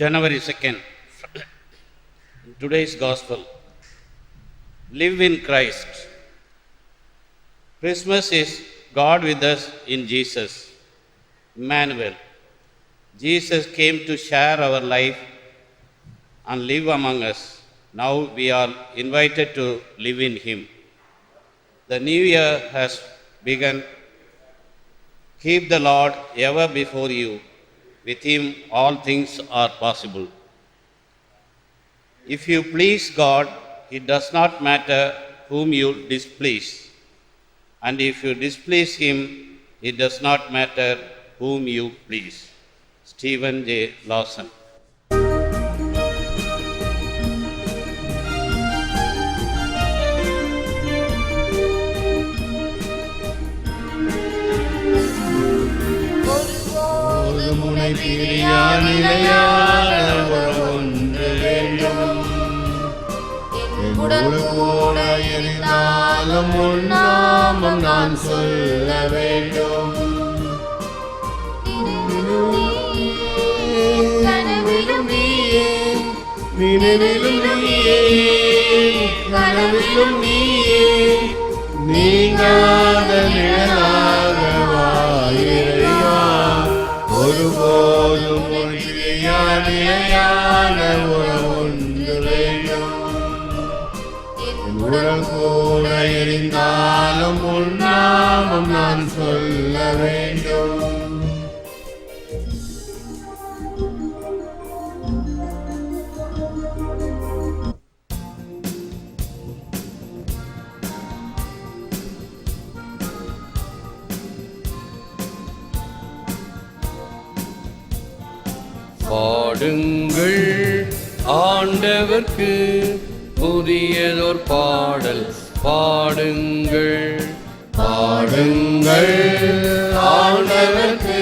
January 2nd, today's Gospel. Live in Christ. Christmas is God with us in Jesus, Emmanuel. Jesus came to share our life and live among us. Now we are invited to live in Him. The new year has begun. Keep the Lord ever before you. With Him, all things are possible. If you please God, it does not matter whom you displease. And if you displease Him, it does not matter whom you please. Stephen J. Lawson. நிலையான ஒன்று வேண்டும் உடல் கூட இருந்தாலும் உன் நான் சொல்ல வேண்டும் கனவிலும் நீயே நினைவிலும் நீயே கனவிலும் நீயே நீங்காத நிழலாக நிலையான உறவு வேண்டும். உடல் கூட எரிந்தாலும் உன் நாமம் நான் சொல்ல வேண்டும். ஆண்டவர்க்கு புதியதோர் பாடல் பாடுங்கள். பாடுங்கள். ஆண்டவர்க்கு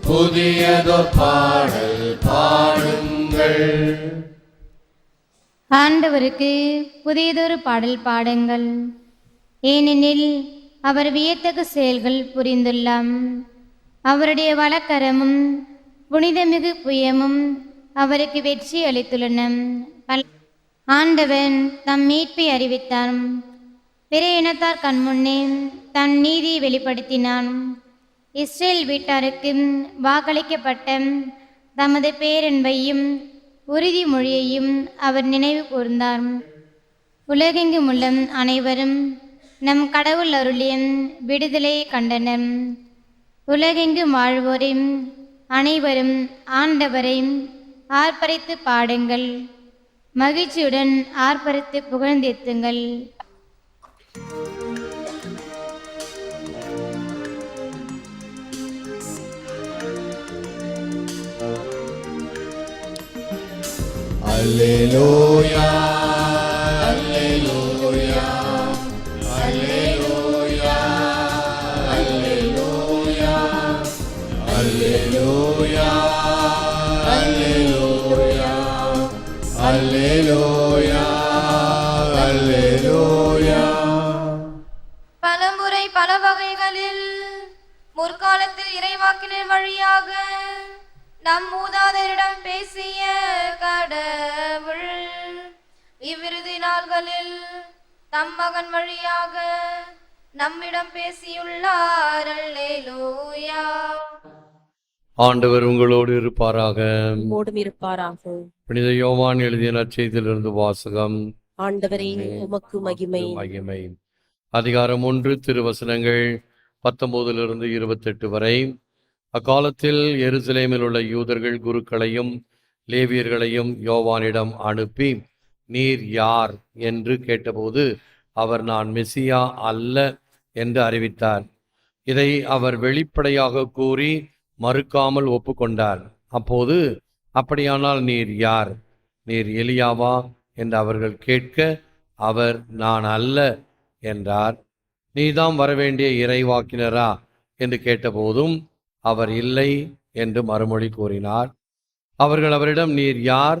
புதியதொரு பாடல் பாடுங்கள். ஆண்டவருக்கு புதியதொரு பாடல் பாடுங்கள். ஏனெனில் அவர் வியத்தகு செயல்கள் புரிந்துள்ளாம். அவருடைய வழக்கரமும் புனிதமிகு புயமும் அவருக்கு வெற்றி அளித்துள்ளன. ஆண்டவன் தம் மீட்பை அறிவித்தான் பிற இனத்தார் கண்முன்னே தன் நீதியை வெளிப்படுத்தினான். இஸ்ரேல் வீட்டாருக்கு வாக்களிக்கப்பட்ட தமது பேரன்பையும் உறுதிமொழியையும் அவர் நினைவு கூர்ந்தார். உலகெங்கும் உள்ள அனைவரும் நம் கடவுள் அருளிய விடுதலையை கண்டனர். உலகெங்கும் வாழ்வோரையும் அனைவரும் ஆண்டவரை ஆர்ப்பரித்து பாடுங்கள். மகிழ்ச்சியுடன் ஆர்ப்பரித்து புகழ்ந்தெத்துங்கள் அல்லேலூயா பலமுறை பல வகைகளில் முற்காலத்தில் இறைவாக்கினர் வழியாக நம் மூதாதையரிடம் பேசிய கடவுள் இவ்விருதி நாள்களில் தம் மகன் வழியாக நம்மிடம் பேசியுள்ளார். அல்லேலூயா. ஆண்டவர் உங்களோடு இருப்பாராக. இருப்பாராக. புனித யோவான் எழுதிய நற்செய்தியிலிருந்து வாசகம். ஆண்டவரே உமக்கு மகிமை. மகிமை. அதிகாரம் ஒன்று திருவசனங்கள் பத்தொன்பதிலிருந்து இருபத்தெட்டு வரை. அக்காலத்தில் எருசலேமில் உள்ள யூதர்கள் குருக்களையும் லேவியர்களையும் யோவானிடம் அனுப்பி நீர் யார்? என்று கேட்டபோது அவர் நான் மெசியா அல்ல என்று அறிவித்தார். இதை அவர் வெளிப்படையாக கூறி மறுக்காமல் ஒப்புக்கொண்டார். அப்போது அப்படியானால் நீர் யார்? நீர் எலியாவா? என்று அவர்கள் கேட்க அவர் நான் அல்ல என்றார். நீதாம் வரவேண்டிய இறைவாக்கினரா? என்று கேட்டபோதும் அவர் இல்லை என்று மறுமொழி கூறினார். அவர்கள் அவரிடம் நீர் யார்?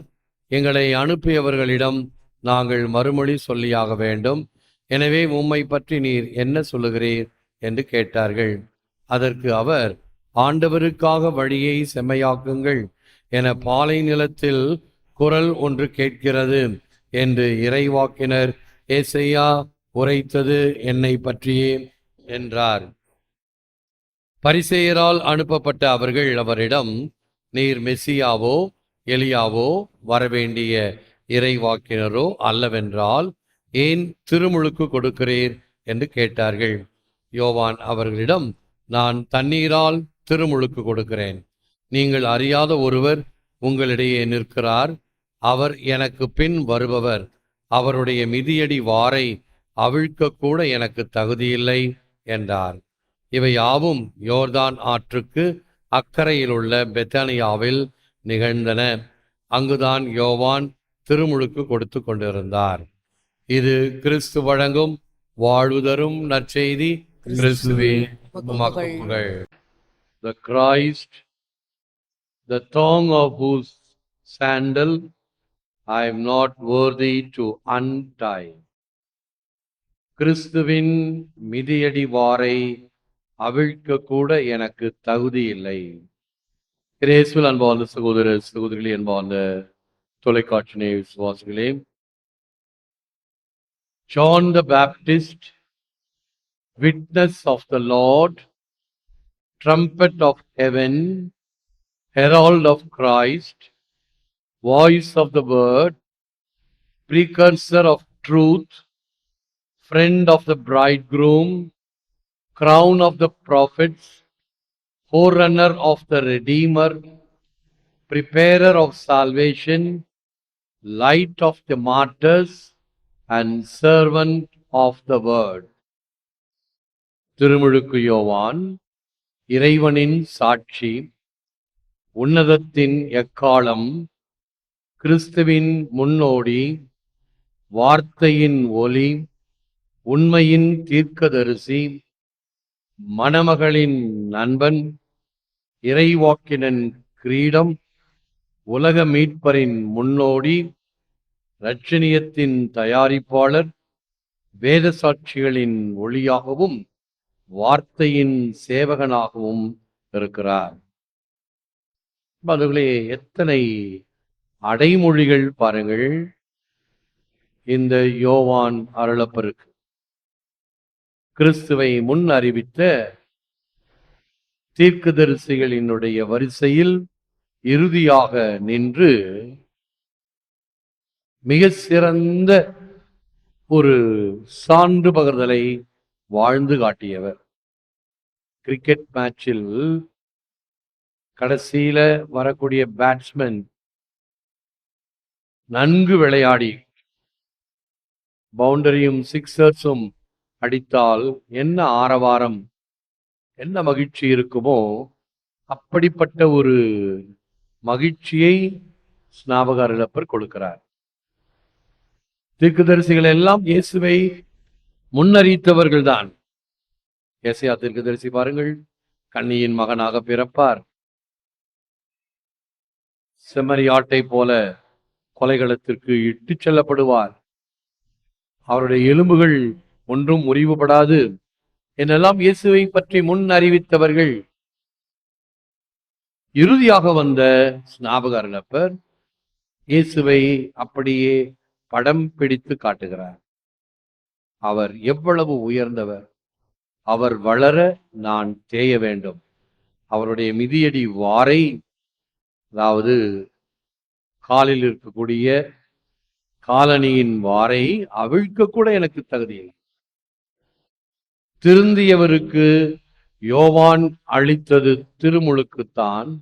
எங்களை அனுப்பியவர்களிடம் நாங்கள் மறுமொழி சொல்லியாக வேண்டும். எனவே உம்மை பற்றி நீர் என்ன சொல்லுகிறீர்? என்று கேட்டார்கள். அதற்கு அவர் ஆண்டவருக்காக வழியை செம்மையாக்குங்கள் என பாலை நிலத்தில் குரல் ஒன்று கேட்கிறது என்று இறைவாக்கினர் ஏசையா உரைத்தது என்னை பற்றியே என்றார். பரிசெயரால் அனுப்பப்பட்ட அவர்கள் அவரிடம் நீர் மெஸ்ஸியாவோ எலியாவோ வரவேண்டிய இறைவாக்கினரோ அல்லவென்றால் ஏன் திருமுழுக்கு கொடுக்கிறீர்? என்று கேட்டார்கள். யோவான் அவர்களிடம் நான் தண்ணீரால் திருமுழுக்கு கொடுக்கிறேன். நீங்கள் அறியாத ஒருவர் உங்களிடையே நிற்கிறார். அவர் எனக்கு பின் வருபவர். அவருடைய மிதியடி வாரை அவிழ்க்க கூட எனக்கு தகுதியில்லை என்றார். இவை யாவும் யோர்தான் ஆற்றுக்கு அக்கறையில் உள்ள பெத்தானியாவில் நிகழ்ந்தன. அங்குதான் யோவான் திருமுழுக்கு கொடுத்து கொண்டிருந்தார். இது கிறிஸ்து வழங்கும் வாழ்வுதரும் நற்செய்தி. கிறிஸ்துவே உமக்கு The Christ, the thong of whose sandal I am not worthy to untie. கிறிஸ்துவின் மிதியடி வாரை அவிழ்க்க கூட எனக்கு தகுதி இல்லை கிரேஸ்வில் அன்பார்ந்த சகோதர சகோதரிகளே அன்பார்ந்த தொலைக்காட்சி நேய விசுவாசிகளே John the Baptist witness of the Lord Trumpet of heaven herald of Christ voice of the word precursor of truth, friend of the bridegroom, crown of the prophets, forerunner of the Redeemer, preparer of salvation, light of the martyrs, and servant of the word. திருமுழுக்கு யோவான் இறைவனின் சாட்சி உன்னதத்தின் எக்காலம் கிறிஸ்துவின் முன்னோடி வார்த்தையின் ஒளி உண்மையின் தீர்க்கதரிசி மணமகளின் நண்பன் இறைவாக்கினன் கிரீடம் உலக மீட்பரின் முன்னோடி ரட்சணியத்தின் தயாரிப்பாளர் வேத சாட்சிகளின் ஒளியாகவும் வார்த்தையின் சேவகனாகவும் இருக்கிறார். அதுகளே எத்தனை அடைமொழிகள் பாருங்கள். இந்த யோவான் அருளப்பருக்கு. கிறிஸ்துவை முன் அறிவித்த தீர்க்கதரிசிகளினுடைய வரிசையில் இறுதியாக நின்று மிக சிறந்த ஒரு சான்று பகர்தலை வாழ்ந்து காட்டியவர். கிரிக்கெட் மேட்சில் கடைசியில வரக்கூடிய பேட்ஸ்மேன் நன்கு விளையாடி பவுண்டரியும் சிக்ஸர்ஸும் அடித்தால் என்ன ஆரவாரம் என்ன மகிழ்ச்சி இருக்குமோ அப்படிப்பட்ட ஒரு மகிழ்ச்சியை ஸ்நாபக இழப்பர் கொடுக்கிறார். தீர்க்கதரிசிகள் எல்லாம் இயேசுவை முன்னறித்தவர்கள்தான். ஏசையா தீர்க்கதரிசி பாருங்கள். கண்ணியின் மகனாக பிறப்பார். செம்மறி ஆட்டை போல கொலைகளத்திற்கு இட்டுச் செல்லப்படுவார். அவருடைய எலும்புகள் ஒன்றும் முறிவுபடாது. என்னெல்லாம் இயேசுவை பற்றி முன் அறிவித்தவர்கள்? இறுதியாக வந்த ஸ்நாபகர் இயேசுவை அப்படியே படம் பிடித்து காட்டுகிறார். அவர் எவ்வளவு உயர்ந்தவர். அவர் வளர நான் தேய வேண்டும். அவருடைய மிதியடி வாரை அதாவது காலில் இருக்கக்கூடிய காலனியின் வாரை அவிழ்க்க கூட எனக்கு தகுதியில்லை. திருந்தியவருக்கு யோவான் அளித்தது திருமுழுக்குத்தான்.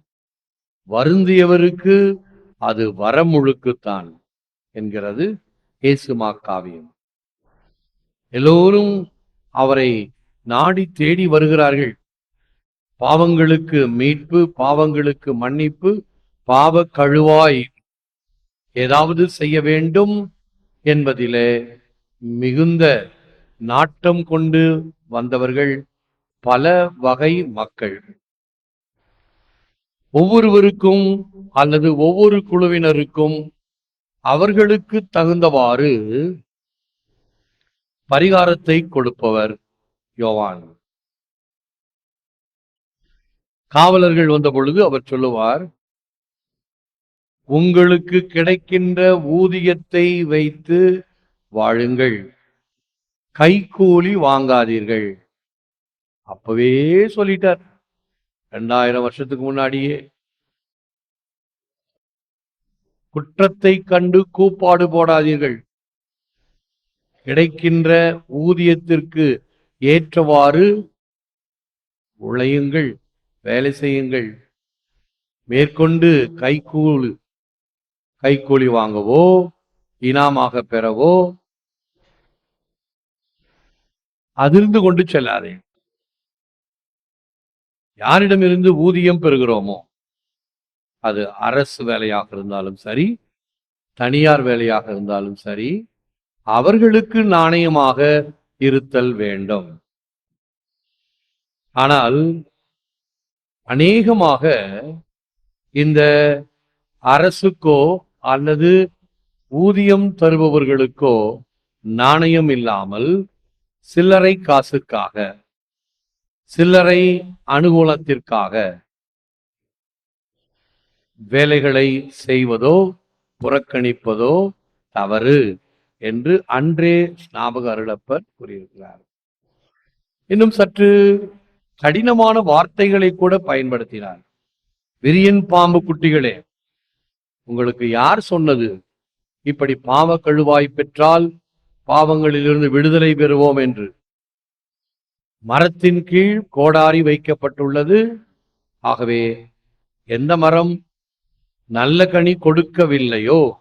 வருந்தியவருக்கு அது வரமுழுக்குத்தான் என்கிறது ஏசுமா காவியம். எல்லோரும் அவரை நாடி தேடி வருகிறார்கள். பாவங்களுக்கு மீட்பு பாவங்களுக்கு மன்னிப்பு பாவ கழுவாய். ஏதாவது செய்ய வேண்டும் என்பதிலே மிகுந்த நாட்டம் கொண்டு வந்தவர்கள் பல வகை மக்கள். ஒவ்வொருவருக்கும் அல்லது ஒவ்வொரு குழுவினருக்கும் அவர்களுக்கு தகுந்தவாறு பரிகாரத்தை கொடுப்பவர் யோவான். காவலர்கள் வந்த பொழுது அவர் சொல்லுவார் உங்களுக்கு கிடைக்கின்ற ஊதியத்தை வைத்து வாழுங்கள். கைக்கூலி வாங்காதீர்கள். அப்பவே சொல்லிட்டார் ரெண்டாயிரம் வருஷத்துக்கு முன்னாடியே. குற்றத்தை கண்டு கூப்பாடு போடாதீர்கள். கிடைக்கின்ற ஊதியத்திற்கு ஏற்றவாறு உழையுங்கள் வேலை செய்யுங்கள். மேற்கொண்டு கைகூலி கைக்கூலி வாங்கவோ இனாமாக பெறவோ அதிர்ந்து கொண்டு செல்லாதே. யாரிடமிருந்து ஊதியம் பெறுகிறோமோ அது அரசு வேலையாக இருந்தாலும் சரி தனியார் வேலையாக இருந்தாலும் சரி அவர்களுக்கு நாணயமாக இருத்தல் வேண்டும். ஆனால் அநேகமாக இந்த அரசுக்கோ அல்லது ஊதியம் தருபவர்களுக்கோ நாணயம் இல்லாமல் சில்லறை காசுக்காக சில்லறை அனுகூலத்திற்காக வேலைகளை செய்வதோ புறக்கணிப்பதோ தவறு. என்று அன்றே ஞாபக அருளப்பர் கூறியிருக்கிறார். இன்னும் சற்று கடினமான வார்த்தைகளை கூட பயன்படுத்தினார். விரியன் பாம்பு குட்டிகளே உங்களுக்கு யார் சொன்னது? இப்படி பாவ கழுவாய் பெற்றால் பாவங்களிலிருந்து விடுதலை பெறுவோம் என்று. மரத்தின் கீழ் கோடாரி வைக்கப்பட்டுள்ளது. ஆகவே எந்த மரம் நல்ல கனி கொடுக்கவில்லையோ?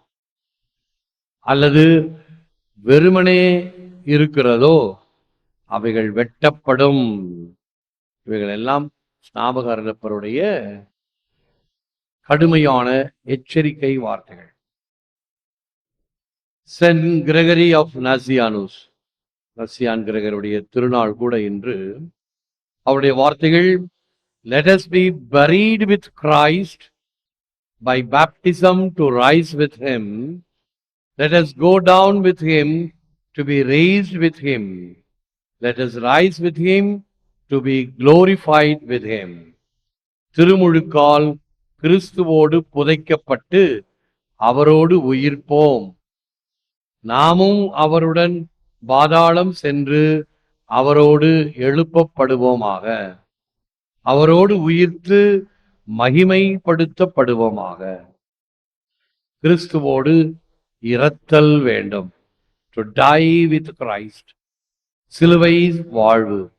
அல்லது வெறுமனே இருக்கிறதோ அவைகள் வெட்டப்படும். இவைகள் எல்லாம் ஸ்நாபகருடைய கடுமையான எச்சரிக்கை வார்த்தைகள். Saint Gregory of Nazianzus. நசியான் கிரகருடைய திருநாள் கூட இன்று அவருடைய வார்த்தைகள் let us be buried with Christ by baptism to rise with let us go down with him to be raised with him. Let us rise with him to be glorified with him. திருமுழுக்கால் கிறிஸ்துவோடு புதைக்கப்பட்டு அவரோடு உயிர்ப்போம். நாமும் அவருடன் பாதாளம் சென்று அவரோடு எழுப்பப்படுவோமாக. அவரோடு உயிர்த்து மகிமைப்படுத்தப்படுவோமாக. கிறிஸ்துவோடு இறத்தல் வேண்டும். டு டை வித் கிரைஸ்ட் சிலுவை வாழ்வு.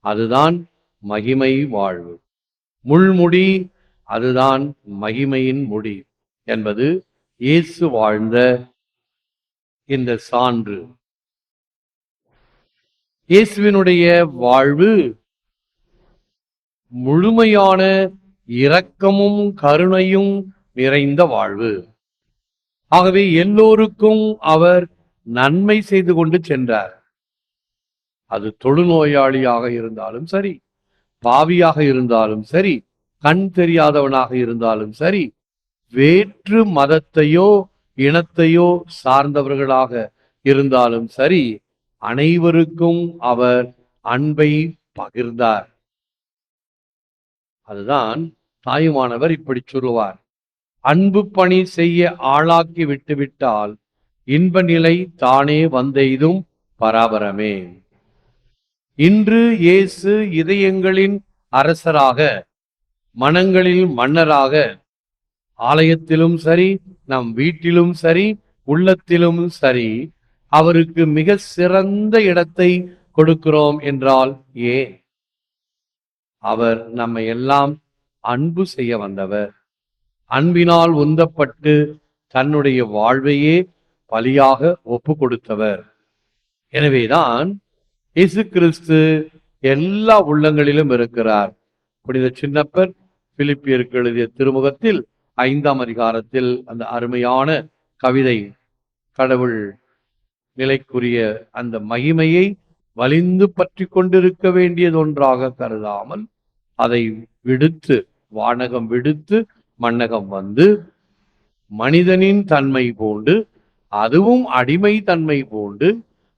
அதுதான் மகிமை வாழ்வு. முள்முடி அதுதான் மகிமையின் முடி என்பது இயேசு வாழ்ந்த இந்த சான்று. இயேசுவினுடைய வாழ்வு முழுமையான இரக்கமும் கருணையும் நிறைந்த வாழ்வு. ஆகவே எல்லோருக்கும் அவர் நன்மை செய்து கொண்டு சென்றார். அது தொழுநோயாளியாக இருந்தாலும் சரி பாவியாக இருந்தாலும் சரி கண் தெரியாதவனாக இருந்தாலும் சரி வேற்று மதத்தையோ இனத்தையோ சார்ந்தவர்களாக இருந்தாலும் சரி அனைவருக்கும் அவர் அன்பை பகிர்ந்தார். அதுதான் தாயுமானவர் இப்படி சொல்லுவார். அன்பு பணி செய்ய ஆளாக்கி விட்டுவிட்டால் இன்ப நிலை தானே வந்தெய்தும் பராபரமே. இன்று இயேசு இதயங்களின் அரசராக மனங்களில் மன்னராக ஆலயத்திலும் சரி நம் வீட்டிலும் சரி உள்ளத்திலும் சரி அவருக்கு மிக சிறந்த இடத்தை கொடுக்கிறோம் என்றால் ஏன்? அவர் நம்மை எல்லாம் அன்பு செய்ய வந்தவர். அன்பினால் உந்தப்பட்டு தன்னுடைய வாழ்வையே பலியாக ஒப்பு கொடுத்தவர் எனவேதான் இயேசு கிறிஸ்து எல்லா உள்ளங்களிலும் இருக்கிறார். புனித சின்னப்பர் பிலிப்பியருக்கு எழுதிய திருமுகத்தில் ஐந்தாம் அதிகாரத்தில் அந்த அருமையான கவிதை கடவுள் நிலைக்குரிய அந்த மகிமையை வலிந்து பற்றி கொண்டிருக்க வேண்டியது ஒன்றாக கருதாமல் அதை விடுத்து வானகம் விடுத்து மன்னகம் வந்து மனிதனின் தன்மை போண்டு அதுவும் அடிமை தன்மை போண்டு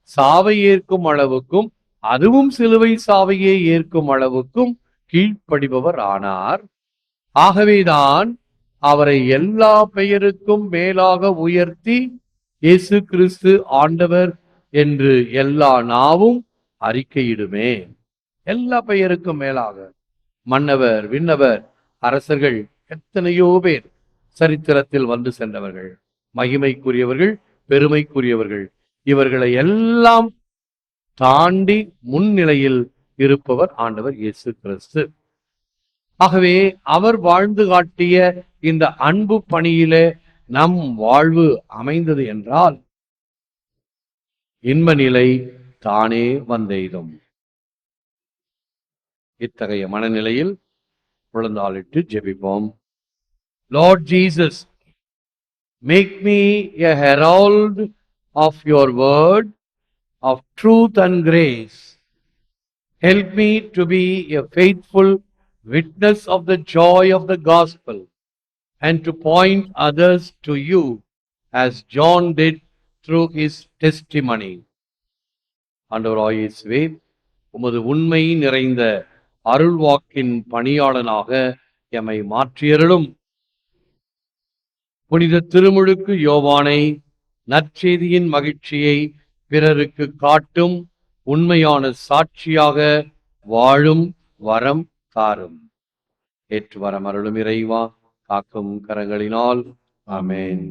சாவை ஏற்கும் அளவுக்கும் அதுவும் சிலுவை சாவையே ஏற்கும் அளவுக்கும் கீழ்ப்படிபவர் ஆனார். ஆகவேதான் அவரை எல்லா பெயருக்கும் மேலாக உயர்த்தி இயேசு கிறிஸ்து ஆண்டவர் என்று எல்லா நாவும் அறிக்கையிடுமே. எல்லா பெயருக்கும் மேலாக மன்னவர் விண்ணவர் அரசர்கள் எத்தனையோ பேர் சரித்திரத்தில் வந்து சென்றவர்கள். மகிமைக்குரியவர்கள் பெருமைக்குரியவர்கள். இவர்களை எல்லாம் தாண்டி முன்னிலையில் இருப்பவர் ஆண்டவர் இயேசு கிறிஸ்து. ஆகவே அவர் வாழ்ந்து காட்டிய இந்த அன்பு பணியிலே நம் வாழ்வு அமைந்தது என்றால் இன்ப நிலை தானே வந்தெய்தும் இத்தகைய மனநிலையில் குழந்தாளிட்டு ஜெபிப்போம் Lord Jesus make me a herald of your word of truth and grace Help me to be a faithful witness of the joy of the gospel and to point others to you as John did through his testimony. ஆண்டவராய் இயேசுவே உமது உண்மை நிறைந்த அருள்வாக்கின் பணியாளனாக எம்மை மாற்றியருளும். புனித திருமுழுக்கு யோவானை நற்செய்தியின் மகிழ்ச்சியை பிறருக்கு காட்டும் உண்மையான சாட்சியாக வாழும் வரம் தாரும். ஏற்று வரம் அருளும் இறைவா காக்கும் கரங்களினால். ஆமென்.